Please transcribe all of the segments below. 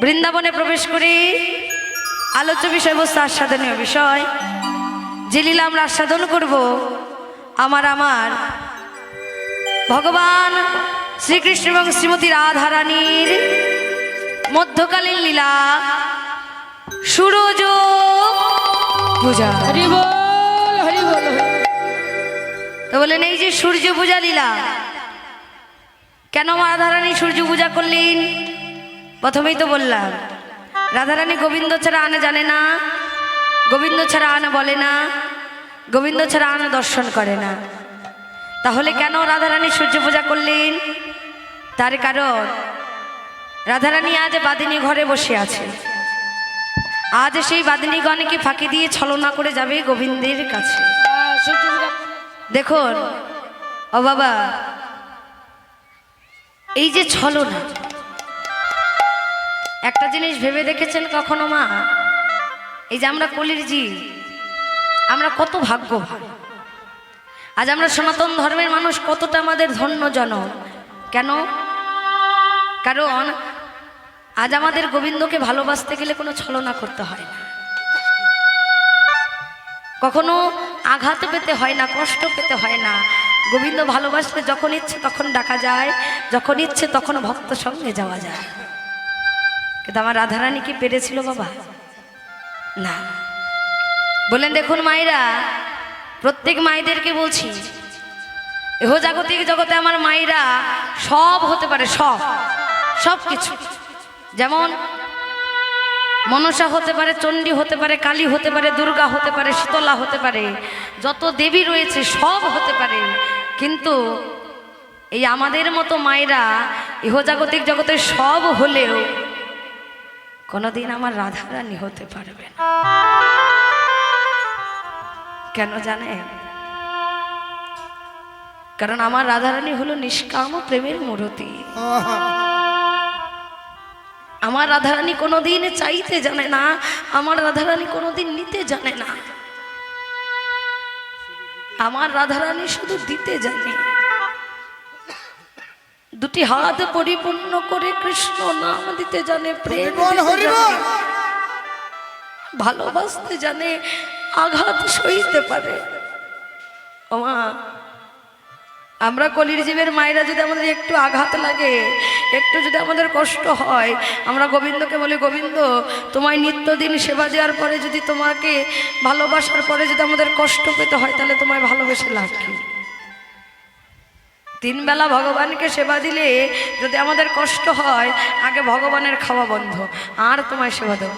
বৃন্দাবনে প্রবেশ করি। আলোচ্য বিষয়বস্তু আস্বাদনীয় বিষয়। যে লীলা আমরা আস্বাদন করব আমার আমার। ভগবান শ্রীকৃষ্ণ এবং শ্রীমতী রাধারানীর মধ্যকালীন লীলা। সুরজ পূজা। তো বলেন এই যে সূর্য পূজা লীলা কেন রাধারানী সূর্য পূজা করলেন? প্রথমেই তো বললাম, রাধারানী গোবিন্দ ছাড়া আনে জানে না, গোবিন্দ ছাড়া আনে বলে না, গোবিন্দ ছাড়া আনে দর্শন করে না। তাহলে কেন রাধারানী সূর্য পূজা করলেন? তার কারণ, রাধারানী আজ বাদিনী ঘরে বসে আছে। আজ সেই বাদিনীগণকে ফাঁকি দিয়ে ছলনা করে যাবে গোবিন্দের কাছে? দেখুন, ও বাবা, এই যে ছলনা একটা জিনিস ভেবে দেখেছেন কখনো মা? এই যে আমরা কলির জি, আমরা কত ভাগ্যবান আজ আমরা সনাতন ধর্মের মানুষ কতটা আমাদের ধন্যজনক। কেন? কারণ আজ আমাদের গোবিন্দকে ভালোবাসতে গেলে কোনো ছলনা করতে হয় না। কখনো আঘাত পেতে হয় না, কষ্ট পেতে হয় না। গোবিন্দ ভালোবাসলে যখন ইচ্ছে তখন ডাকা যায়, যখন ইচ্ছে তখন ভক্ত সঙ্গে যাওয়া যায়। কিন্তু আমার রাধারানী কি পেরেছিল বাবা। না। বলেন দেখুন মায়েরা, প্রত্যেক মায়েদেরকে বলছি, এহ জাগতিক জগতে আমার মায়েরা সব হতে পারে, সব সব কিছু যেমন মনসা হতে পারে, চণ্ডী হতে পারে, কালী হতে পারে, দুর্গা হতে পারে, শীতলা হতে পারে, যত দেবী রয়েছে সব হতে পারে। কিন্তু এই আমাদের মতো মায়েরা ইহজাগতিক জগতে সব হলেও কোনোদিন আমার রাধারানী হতে পারবে না। কেন জানে? কারণ আমার রাধারানী হলো নিষ্কাম প্রেমের মূরতি। আমার রাধারানী কোনোদিন চাইতে জানে না, আমার রাধারানী কোনোদিন নিতে জানে না। আমার রাধারানী শুধু দিতে জানে। দুটি হাত পরিপূর্ণ করে কৃষ্ণ নাম দিতে জানে প্রেম ভালোবাসতে জানে আঘাত সইতে পারে। ওমা আমরা কলির জীবের মায়েরা যদি আমাদের একটু আঘাত লাগে একটু যদি আমাদের কষ্ট হয় আমরা গোবিন্দকে বলি গোবিন্দ তোমায় নিত্যদিন সেবা দেওয়ার পরে যদি তোমাকে ভালোবাসার পরে যদি আমাদের কষ্ট পেতে হয় তাহলে তোমায় ভালোবেসে কি? তিন বেলা ভগবানকে সেবা দিলে যদি আমাদের কষ্ট হয়, আগে ভগবানের খাওয়া বন্ধ। আর তোমায় সেবা দেব।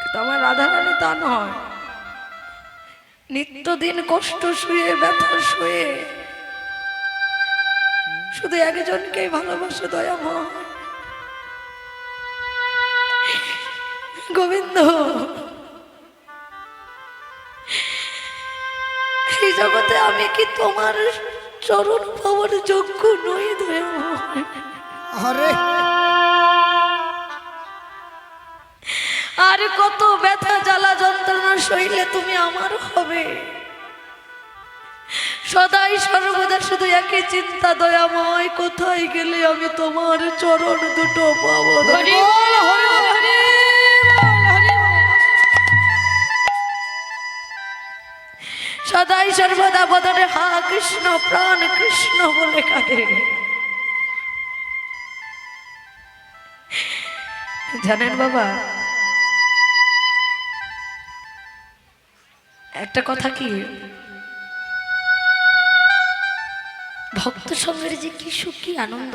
কিন্তু আমার রাধারানী তা নয়। নিত্যদিন কষ্ট শুয়ে, ব্যথা শুয়ে, শুধু একজনকেই ভালোবাসে দয়াময়। গোবিন্দ জগতে আমি কি তোমার চরণ পাওয়ার যোগ্য নই আর। কত ব্যথা জ্বালা যন্ত্রণা সইলে তুমি আমার হবে। সদাই সর্বদা শুধু একই চিন্তা দয়াময় কোথায় গেলে আমি তোমার চরণ দুটো পাবো? সদাই সর্বদা বদনে হা কৃষ্ণ, প্রাণ কৃষ্ণ বলে কাঁদে। জানেন বাবা, একটা কথা কি? ভক্ত সঙ্গের যে কি সুখ, কি আনন্দ?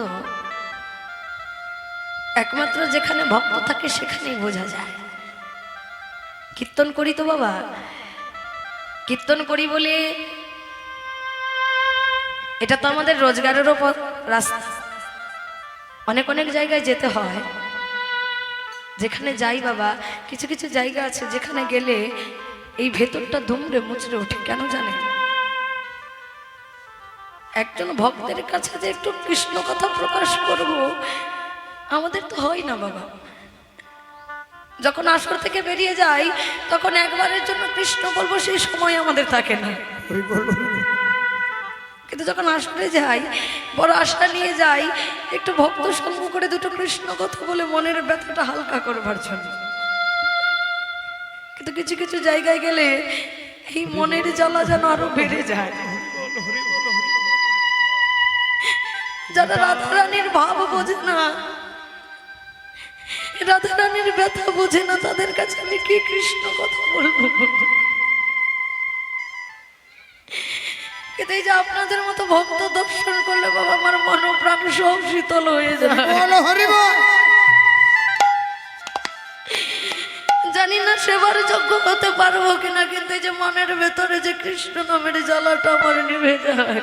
একমাত্র যেখানে ভক্ত থাকে সেখানেই বোঝা যায়। কীর্তন করি তো বাবা কীর্তন করি বলে, এটা তো আমাদের রোজগারেরও পথ রাস্তা। অনেক অনেক জায়গায় যেতে হয়। যেখানে যাই বাবা, কিছু কিছু জায়গা আছে যেখানে গেলে এই ভেতরটা দুমড়ে মুচড়ে ওঠে, কেন জানে? একজন ভক্তের কাছে যে একটু কৃষ্ণ কথা প্রকাশ করব, আমাদের তো হয় না বাবা। যখন আসর থেকে বেরিয়ে যাই তখন একবারের জন্য কৃষ্ণ বলব সেই সময় আমাদের থাকে না। কিন্তু যখন আসলে যাই বড় আশা নিয়ে যাই একটু ভক্ত সঙ্গ করে দুটো কৃষ্ণ কথা বলে মনের ব্যথাটা হালকা করবার জন্য। কিন্তু কিছু কিছু জায়গায় গেলে এই মনের জ্বালা যেন আরও বেড়ে যায়। যারা রাধারানীর ভাব বোঝে না রাধারানীর ব্যথা বোঝে না তাদের কাছে আমি কি কৃষ্ণ কথা বলব? কিন্তু এই যে আপনাদের মতো ভক্ত দর্শন করলে বাবা আমার মন প্রাণ সব শীতল হয়ে যায়। জানি না সেবার যোগ্য হতে পারব কিনা কিন্তু এই যে মনের ভেতরে যে কৃষ্ণ নামের জ্বালাটা আমার নিভে যায়।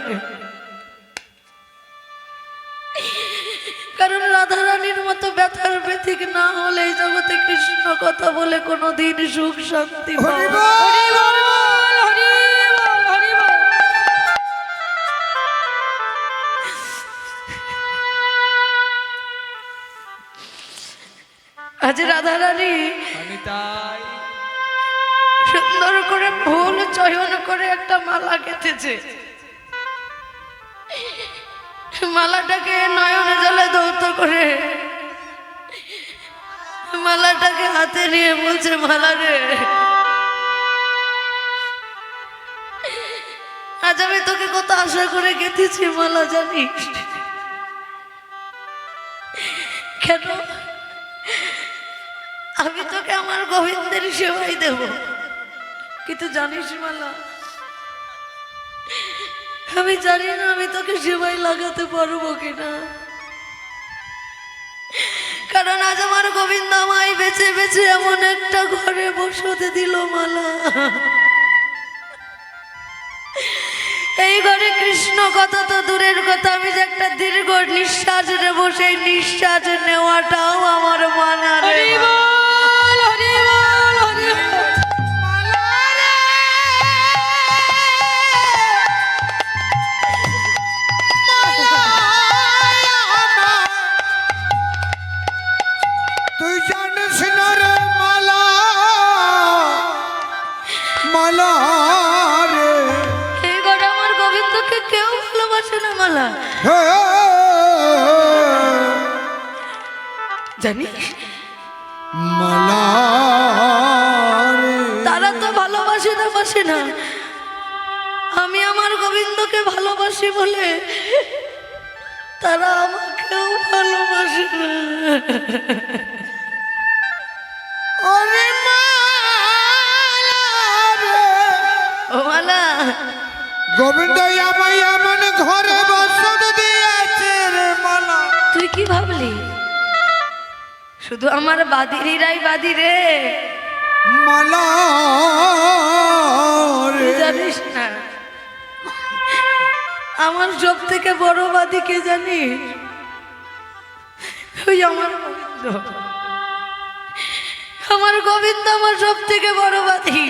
জগতে কৃষ্ণ কথা বলে কোনো দিন সুখ শান্তি হরি পাওয়া বল বল হরি বল! হরি বল আজ রাধারানী আমি তাই সুন্দর করে ফুল চয়ন করে একটা মালা কেটেছে। মালাটাকে নয়ন জলে দৌত করে মালাটাকে হাতে নিয়ে বলছে, মালা রে। আজ আমি তোকে কত আশা করে গেঁথেছি, মালা জানিস কেন? আমি তোকে আমার গোবিন্দের সেবাই দেব। কিন্তু জানিস, মালা, আমি জানি না আমি তোকে সেবাই লাগাতে পারব কিনা। কারণ আজ আমার গোবিন্দ আমায় বেঁচে বেছে এমন একটা ঘরে বসতে দিল মালা। এই ঘরে কৃষ্ণ কথা তো দূরের কথা, আমি যে একটা দীর্ঘ নিঃশ্বাস নেব, সেই নিঃশ্বাস নেওয়াটাও আমার মানা জানিস তারা তো ভালোবাসে না বাসে না। আমি আমার গোবিন্দকে ভালোবাসি বলে তারা আমাকেও ভালোবাসে না। ওরে ও মালা। গোবিন্দ আমায় এমন ঘরে বসত দিয়েছে রে মালা। তুই কি ভাবলি? শুধু আমার বাদিরিরাই বাদি রে। মালা জানিস না আমার সব থেকে বড় বাদি কে জানিস ওই আমার গোবিন্দ। আমার গোবিন্দ আমার সব থেকে বড় বাদি।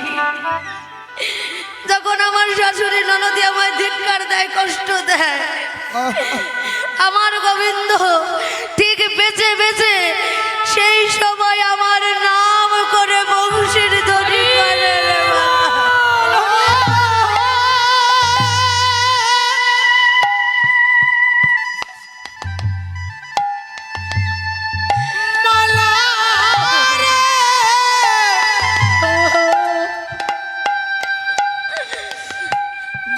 যখন আমার শাশুড়ি ননদি আমায় ধিক্কার দেয় কষ্ট দেয় আমার গোবিন্দ ঠিক বেঁচে বেঁচে সেই আমার নাম করে বংশের ধনী করে রে বাবা। মালা রে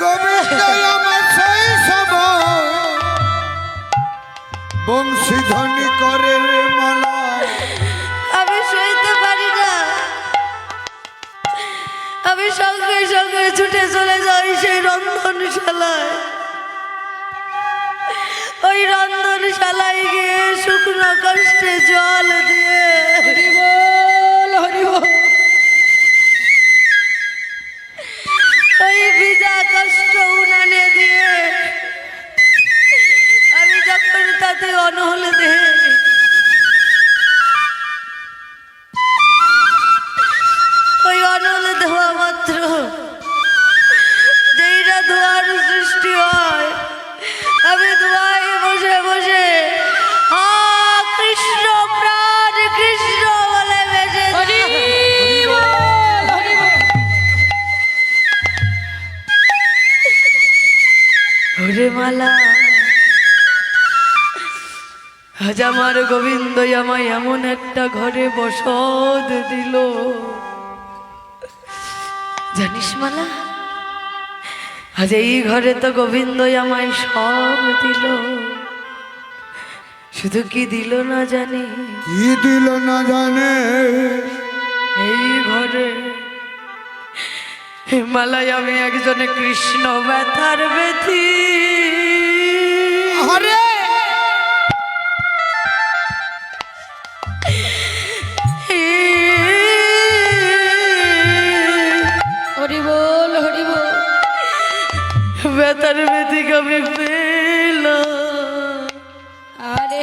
গোবিন্দ আমার সেই সময় বংশী ধ্বনি করে মালা সঙ্গে সঙ্গে ছুটে চলে যাই সেই রন্ধনশালায়। ওই রন্ধনশালায় গিয়ে শুকনো কষ্টে জল দিয়ে ওই ভিজা কষ্ট উনানে দিয়ে আমি যখন তাতে অনহল দেহে আজ আমার গোবিন্দ আমায় এমন একটা ঘরে বসত দিল। জানিস মালা আজ এই ঘরে তো গোবিন্দ আমায় সব দিল। শুধু কি দিল না জানি? কি দিল না জানে? এই ঘরে হিমালয় আমি একজনে কৃষ্ণ ব্যথার ব্যথি। হরি ব্যথার ব্যথিকে আমি পেলাম। আরে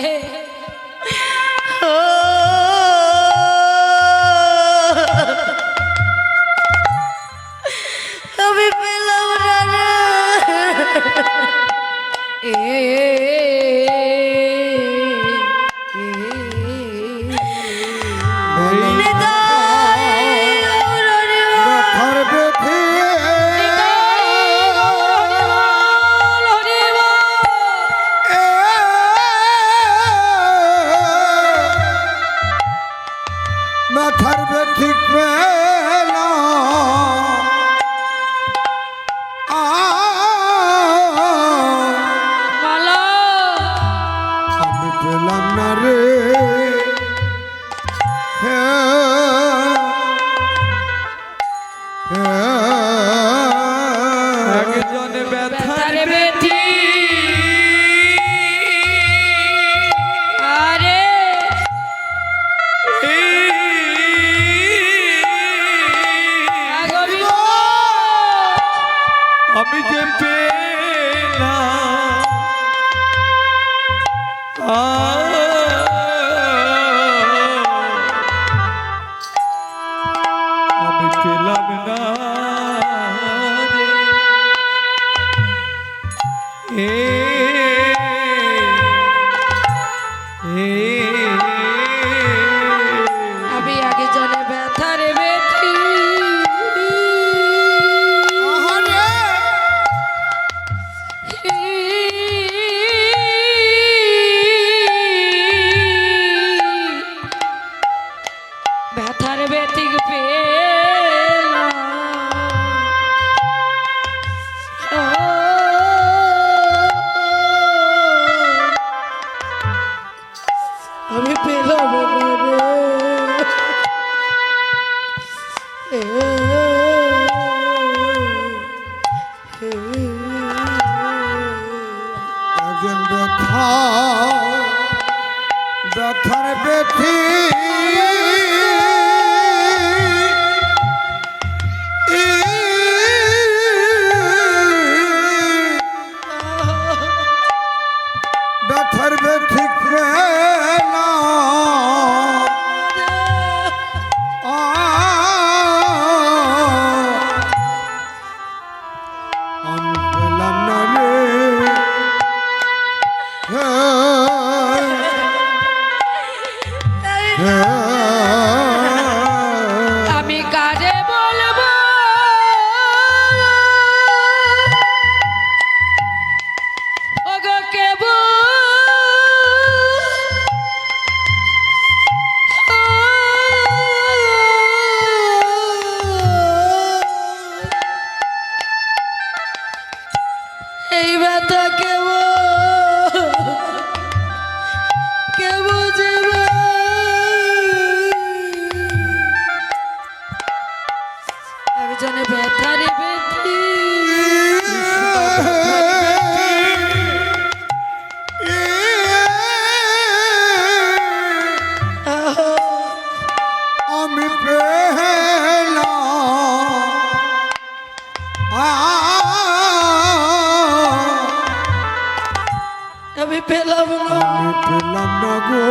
পেলাম না আমি পেলাম না গো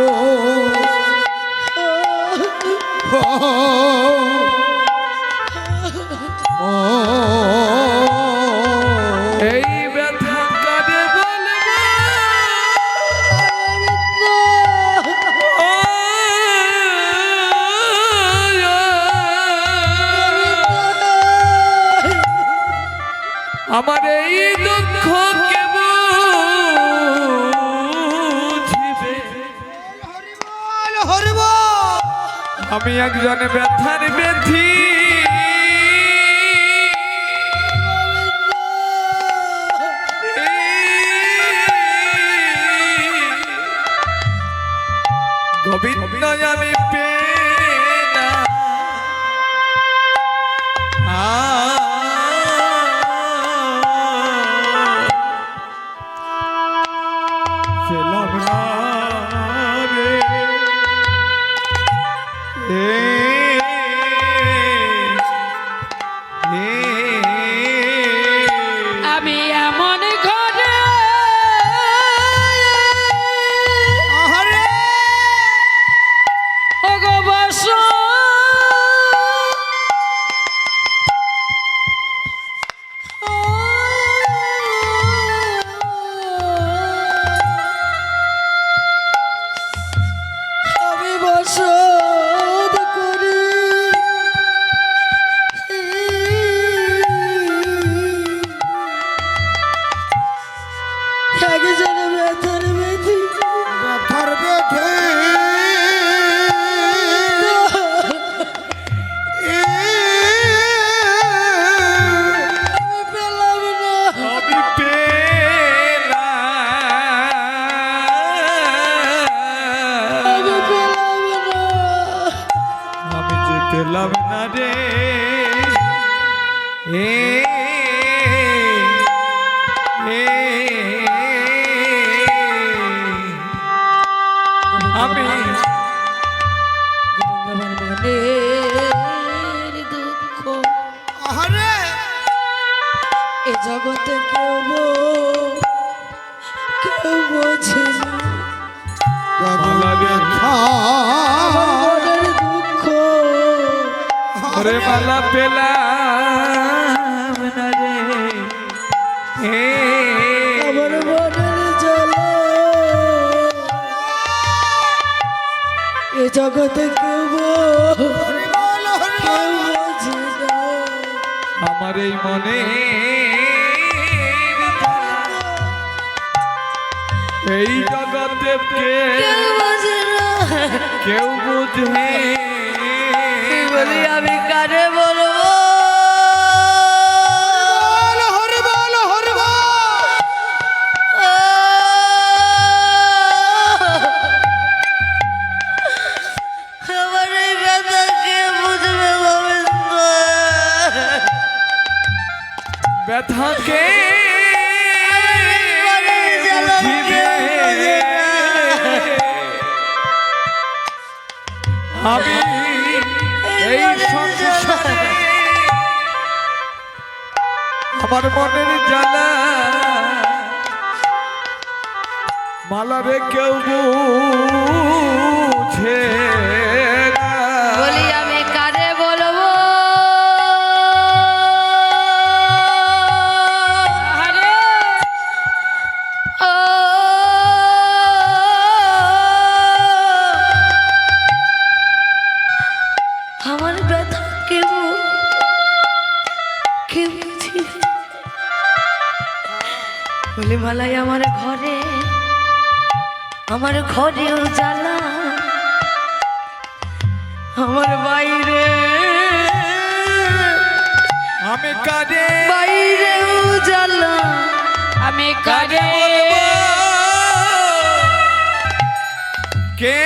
ও, আমি একজন ব্যথার ব্যথি মালা পেলাম না রে জ্বালা এ জগতে কেউ আমার এই মনে এই জগতে কেউ বুঝে। বলি আমি কারে বলব। ব্যথাকে। আমি আমার মনের জ্বালা মালারে কেউ বুঝে মালাই আমার ঘরে আমার ঘরেও জ্বালা আমার বাইরে। আমি কাদে। বাইরেও জ্বালা আমি কাদে কারে কে